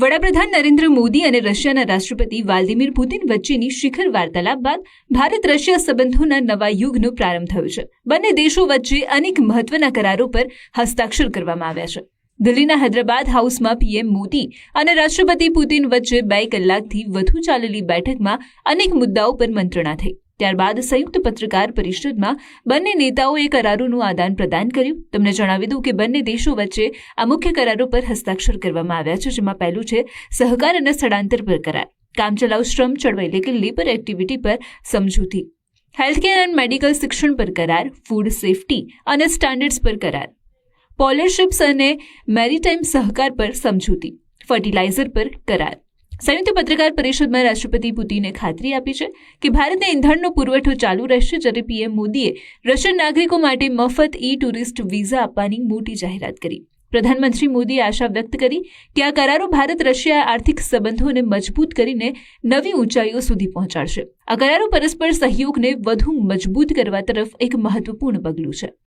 વડાપ્રધાન નરેન્દ્ર મોદી અને રશિયાના રાષ્ટ્રપતિ વ્લાદિમીર પુતિન વચ્ચેની શિખર વાર્તાલાપ બાદ ભારત રશિયા સંબંધોના નવા યુગનો પ્રારંભ થયો છે. બંને દેશો વચ્ચે અનેક મહત્વના કરારો પર હસ્તાક્ષર કરવામાં આવ્યા છે. દિલ્હીના હૈદરાબાદ હાઉસમાં પીએમ મોદી અને રાષ્ટ્રપતિ પુતિન વચ્ચે બે કલાકથી વધુ ચાલેલી બેઠકમાં અનેક મુદ્દાઓ પર મંત્રણા થઈ. ત્યારબાદ સંયુક્ત પત્રકાર પરિષદમાં બંને નેતાઓએ કરારોનું આદાન પ્રદાન કર્યું. તેમણે જણાવી દઉં કે બંને દેશો વચ્ચે આ મુખ્ય કરારો પર હસ્તાક્ષર કરવામાં આવ્યા છે, જેમાં પહેલું છે સહકાર અને સ્થળાંતર પર કરાર. કામચલાઉ શ્રમ, ચળવળ એટલે કે લેબર એક્ટિવિટી પર સમજૂતી. હેલ્થકેર એન્ડ મેડિકલ શિક્ષણ પર કરાર, ફૂડ સેફટી અને સ્ટાન્ડર્ડ્સ પર કરાર. પોલરશિપ્સ અને મેરીટાઈમ સહકાર પર સમજૂતી. ફર્ટિલાઇઝર પર કરાર. સંયુક્ત પત્રકાર પરિષદમાં રાષ્ટ્રપતિ પુતિને ખાતરી આપી છે કે ભારતને ઇંધણનો પુરવઠો ચાલુ રહેશે જ્યારે પીએમ મોદીએ રશિયન નાગરિકો માટે મફત ઈ ટુરિસ્ટ વિઝા આપવાની મોટી જાહેરાત કરી. પ્રધાનમંત્રી મોદીએ આશા વ્યક્ત કરી કે આ કરારો ભારત રશિયા આર્થિક સંબંધોને મજબૂત કરીને નવી ઊંચાઈઓ સુધી પહોંચાડશે. આ કરારો પરસ્પર સહયોગને વધુ મજબૂત કરવા તરફ એક મહત્વપૂર્ણ પગલું છે.